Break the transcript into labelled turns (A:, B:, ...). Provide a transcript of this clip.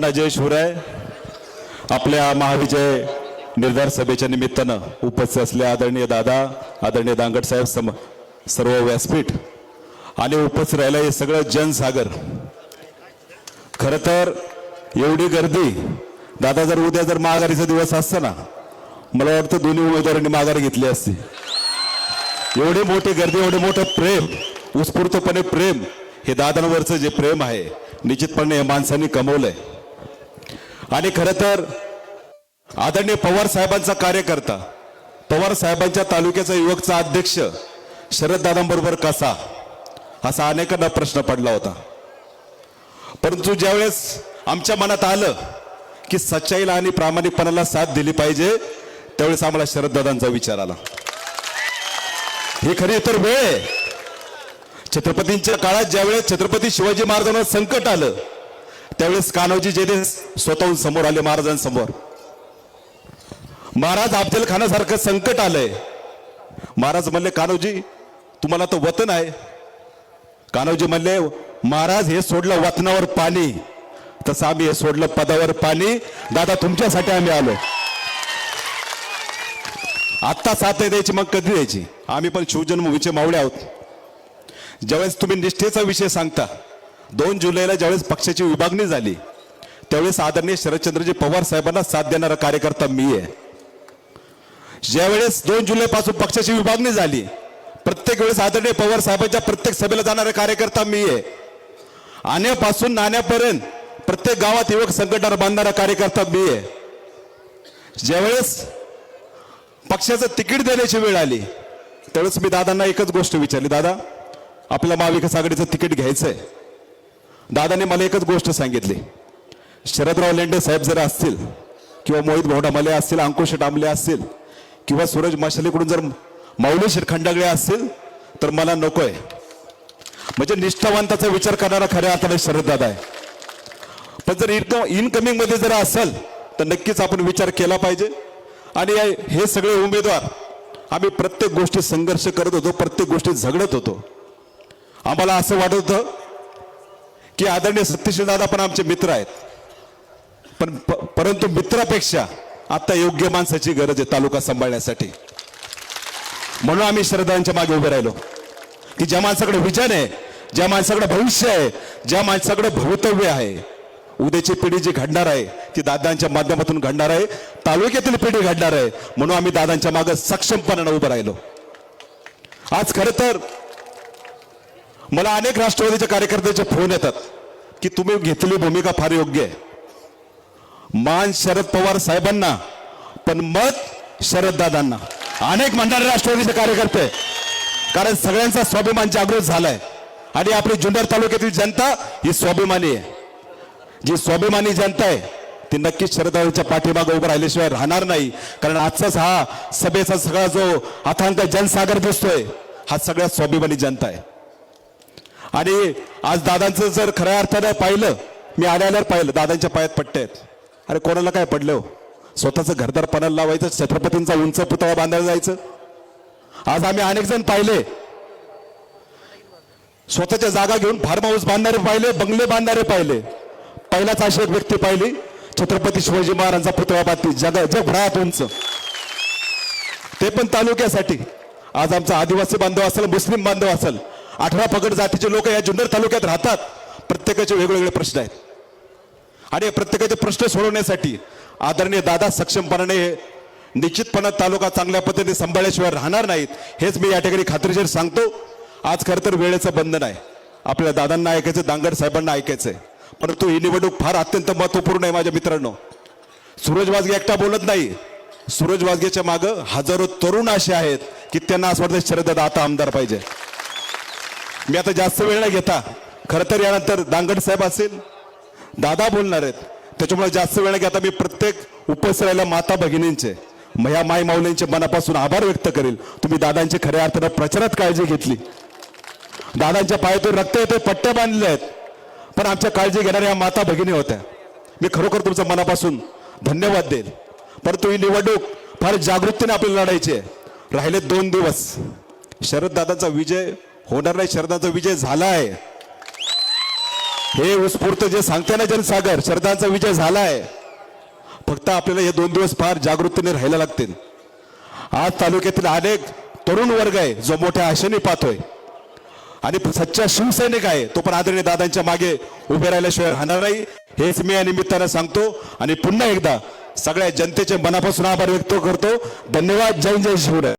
A: सर्वांना जय शिवराय आपल्या महाविजय निर्धार सभेच्या निमित्तानं उपस्थित असले आदरणीय दादा आदरणीय दांगट साहेब सम सर्व व्यासपीठ आणि उपस्थित राहिलं हे सगळं जनसागर. खरं तर एवढी गर्दी दादा जर उद्या जर महागारीचा दिवस असता ना मला वाटतं दोन्ही उमेदवारांनी माघारी घेतली असती. एवढी मोठी गर्दी एवढे मोठं प्रेम उत्स्फूर्तपणे प्रेम हे दादांवरचं जे प्रेम आहे निश्चितपणे या माणसांनी कमवलंय. आणि खरं तर आदरणीय पवार साहेबांचा कार्यकर्ता पवार साहेबांच्या तालुक्याचा युवकचा अध्यक्ष शरददादांबरोबर कसा? असा अनेकांना प्रश्न पडला होता. परंतु ज्यावेळेस आमच्या मनात आलं की सच्चाईला आणि प्रामाणिकपणाला साथ दिली पाहिजे त्यावेळेस आम्हाला शरददादांचा विचार आला. ही खरी तर वेळ छत्रपतींच्या काळात ज्यावेळेस छत्रपती शिवाजी महाराजांना संकट आलं त्यावेळेस कान्होजी जेथे स्वतःहून समोर आले महाराजांसमोर. महाराज अफजल खानासारखं संकट आलंय. महाराज म्हणले कान्होजी तुम्हाला तर वतन आहे. कान्होजी म्हणले महाराज हे सोडलं वतनावर पाणी. तसं आम्ही हे सोडलं पदावर पाणी. दादा तुमच्यासाठी आम्ही आलो आत्ता साथ द्यायची मग कधी द्यायची? आम्ही पण शिवजन्मभूमीचे मावळे आहोत. ज्यावेळेस तुम्ही निष्ठेचा विषय सांगता दोन जुलैला ज्यावेळेस पक्षाची विभागणी झाली त्यावेळेस आदरणीय शरदचंद्रजी पवार साहेबांना साथ देणारा कार्यकर्ता मी आहे. ज्यावेळेस दोन जुलैपासून पक्षाची विभागणी झाली प्रत्येक वेळेस आदरणीय पवार साहेबांच्या प्रत्येक सभेला जाणारा कार्यकर्ता मी आहे. आण्यापासून नाण्यापर्यंत प्रत्येक गावात युवक संघटना बांधणारा कार्यकर्ता मी आहे. ज्यावेळेस पक्षाचं तिकीट देण्याची वेळ आली त्यावेळेस मी दादांना एकच गोष्ट विचारली दादा आपल्या महाविकास आघाडीचं तिकीट घ्यायचंय. दादाने मला एकच गोष्ट सांगितली. शरदराव लेंडे साहेब जर असतील किंवा मोहित घोडामले असतील अंकुश डांबले असतील किंवा सूरज माशालीकडून जर माऊली शिरखंडागळे असतील तर मला नकोय. म्हणजे निष्ठावंताचा विचार करणारा खऱ्या अर्थाने शरद दादा आहे. पण जर इनकम इनकमिंगमध्ये जर असेल तर नक्कीच आपण विचार केला पाहिजे. आणि हे सगळे उमेदवार आम्ही प्रत्येक गोष्टी संघर्ष करत होतो प्रत्येक गोष्टी झगडत होतो. आम्हाला असं वाटत होतं की आदरणीय सत्यशील दादा पण आमचे मित्र आहेत. पण परंतु मित्रापेक्षा आता योग्य माणसाची गरज आहे तालुका सांभाळण्यासाठी. म्हणून आम्ही श्रद्धांच्या मागे उभे राहिलो. की ज्या माणसाकडे विजन आहे ज्या माणसाकडे भविष्य आहे ज्या माणसाकडे भवितव्य आहे उद्याची पिढी जी घडणार आहे ती दादांच्या माध्यमातून घडणार आहे तालुक्यातील पिढी घडणार आहे म्हणून आम्ही दादांच्या मागे सक्षमपणानं उभं राहिलो. आज खरं तर मला अनेक राष्ट्रवादीच्या कार्यकर्त्याचे फोन येतात की तुम्ही घेतलेली भूमिका फार योग्य आहे. मान शरद पवार साहेबांना पण मत शरददादांना अनेक म्हणणारे राष्ट्रवादीचे कार्यकर्ते. कारण सगळ्यांचा स्वाभिमान जागृत झालाय. आणि आपली जुन्नर तालुक्यातील जनता ही स्वाभिमानी आहे. जी स्वाभिमानी जनता आहे ती नक्कीच शरदाच्या पाठीमागे उभं राहिल्याशिवाय राहणार नाही. कारण आजचाच हा सभेचा सगळा जो अथांग जनसागर दिसतोय हा सगळ्यात स्वाभिमानी जनता आहे. आणि आज दादांचं जर खऱ्या अर्थानं पाहिलं मी आल्यावर पाहिलं दादांच्या पायात पट्टे आहेत. अरे कोणाला काय पडलं हो? स्वतःचं घरदार पणाला लावायचं छत्रपतींचा उंच पुतळा बांधायला जायचं. आज आम्ही अनेक जण पाहिले. स्वतःच्या जागा घेऊन फार्म हाऊस बांधणारे पाहिले बंगले बांधणारे पाहिले. पहिलाच अशी एक व्यक्ती पाहिली छत्रपती शिवाजी महाराजांचा पुतळा बांधती जग जगभरात उंच. ते पण तालुक्यासाठी. आज आमचा आदिवासी बांधव असेल मुस्लिम बांधव असेल अठरा पगड जातीचे लोक या जुन्नर तालुक्यात राहतात. प्रत्येकाचे वेगवेगळे प्रश्न आहेत. आणि या प्रत्येकाचे प्रश्न सोडवण्यासाठी आदरणीय दादा सक्षमपणाने निश्चितपणे तालुका चांगल्या पद्धतीने सांभाळल्याशिवाय राहणार नाहीत हेच मी या ठिकाणी खात्रीशीर सांगतो. आज खरं तर वेळेचं बंधन आहे. आपल्या दादांना ऐकायचं दांगड साहेबांना ऐकायचंय. परंतु ही निवडणूक फार अत्यंत महत्त्वपूर्ण आहे माझ्या मित्रांनो. सूरज वाजगे एकटा बोलत नाही. सूरज वाजगेच्या मागं हजारो तरुण असे आहेत की त्यांना असं वाटतं शरददादा आता आमदार पाहिजे. मी आता जास्त वेळ नाही घेता. खरं तर यानंतर दांगड साहेब असेल दादा बोलणार आहेत. त्याच्यामुळे जास्त वेळ नाही घेता मी प्रत्येक उपस्थित राहिल्या माता भगिनींचे ह्या माय माऊलींचे मनापासून आभार व्यक्त करेल. तुम्ही दादांची खऱ्या अर्थानं प्रचारात काळजी घेतली. दादांच्या पायातून रक्त येते पट्ट्या बांधले आहेत. पण आमच्या काळजी घेणाऱ्या माता भगिनी होत्या. मी खरोखर तुमचा मनापासून धन्यवाद देईल. परंतु ही निवडणूक फार जागृतीने आपल्याला लढायची आहे. राहिले दोन दिवस. शरद दादांचा विजय होणार नाही शरदांचा विजय झाला आहे हे उत्स्फूर्त जे सांगते ना जनसागर शरदांचा विजय झालाय. फक्त आपल्याला हे दोन दिवस फार जागृतीने राहायला लागतील. आज तालुक्यातील अनेक तरुण वर्ग आहे जो मोठ्या आशेने पाहतोय. आणि सच्चा शिवसैनिक आहे तो पण आदरणीय दादांच्या मागे उभे राहिल्याशिवाय राहणार नाही. हेच मी या निमित्तानं सांगतो. आणि पुन्हा एकदा सगळ्या जनतेचे मनापासून आभार व्यक्त करतो. धन्यवाद. जय जय शिवराय